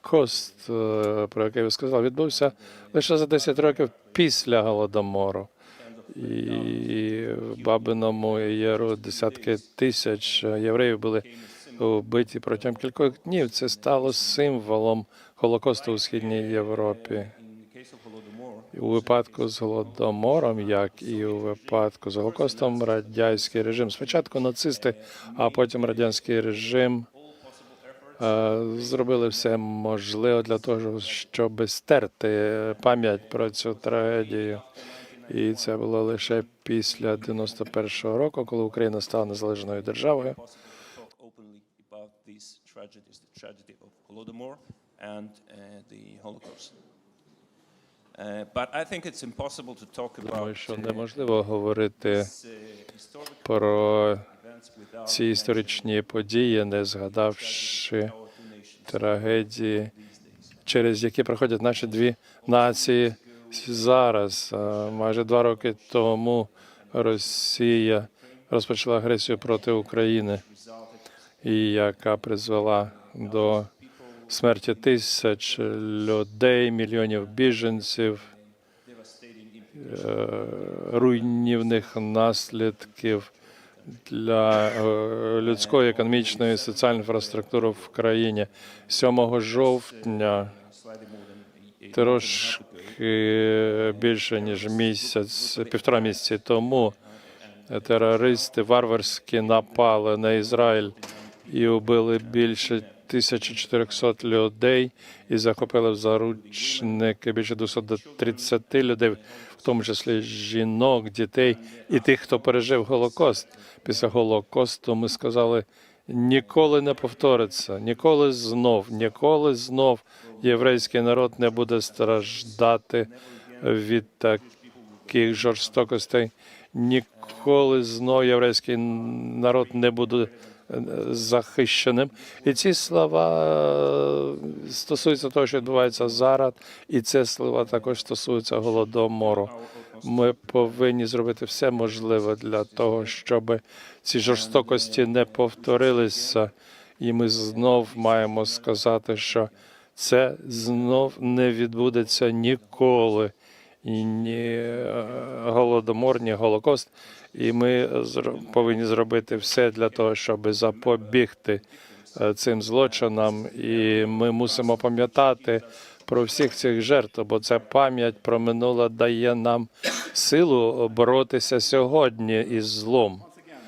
Голокост, е, про який ви сказали, відбувся лише за 10 років після Голодомору. І в Бабиному Яру десятки тисяч євреїв були вбиті протягом кількох днів. Це стало символом Голокосту у східній Європі. У випадку з голодомором, як і у випадку з Голокостом, радянський режим спочатку нацисти, а потім радянський режим е, зробили все можливе для того, щоб стерти пам'ять про цю трагедію. І це було лише після 91-го року, коли Україна стала незалежною державою. and uh, the Holocaust. Думаю, about що uh, неможливо говорити uh, про ці історичні події, не згадавши трагедії, через які проходять наші дві нації зараз. Майже два роки тому Росія розпочала агресію проти України, і яка призвела до смерті тисяч людей, мільйонів біженців, е, руйнівних наслідків для е, людської, економічної і соціальної інфраструктури в країні. 7 жовтня трошки більше ніж місяць, півтора місяці тому терористи варварськи напали на Ізраїль і убили більше 1400 людей і захопили в заручники більше 230 людей, в тому числі жінок, дітей і тих, хто пережив Голокост. Після Голокосту ми сказали. Ніколи не повториться, ніколи знов, ніколи знов єврейський народ не буде страждати від таких жорстокостей. Ніколи знов єврейський народ не буде захищеним. І ці слова е, стосуються того, що відбувається зараз, і ці слова також стосуються голодомору. Ми повинні зробити все можливе для того, щоб ці жорстокості не повторилися, і ми знов маємо сказати, що це знов не відбудеться ніколи. Ні е, голодомор, ні голокост. І ми повинні зробити все для того, щоб запобігти е, цим злочинам. І ми мусимо пам'ятати про всіх цих жертв, бо ця пам'ять про минуле дає нам силу боротися сьогодні із злом.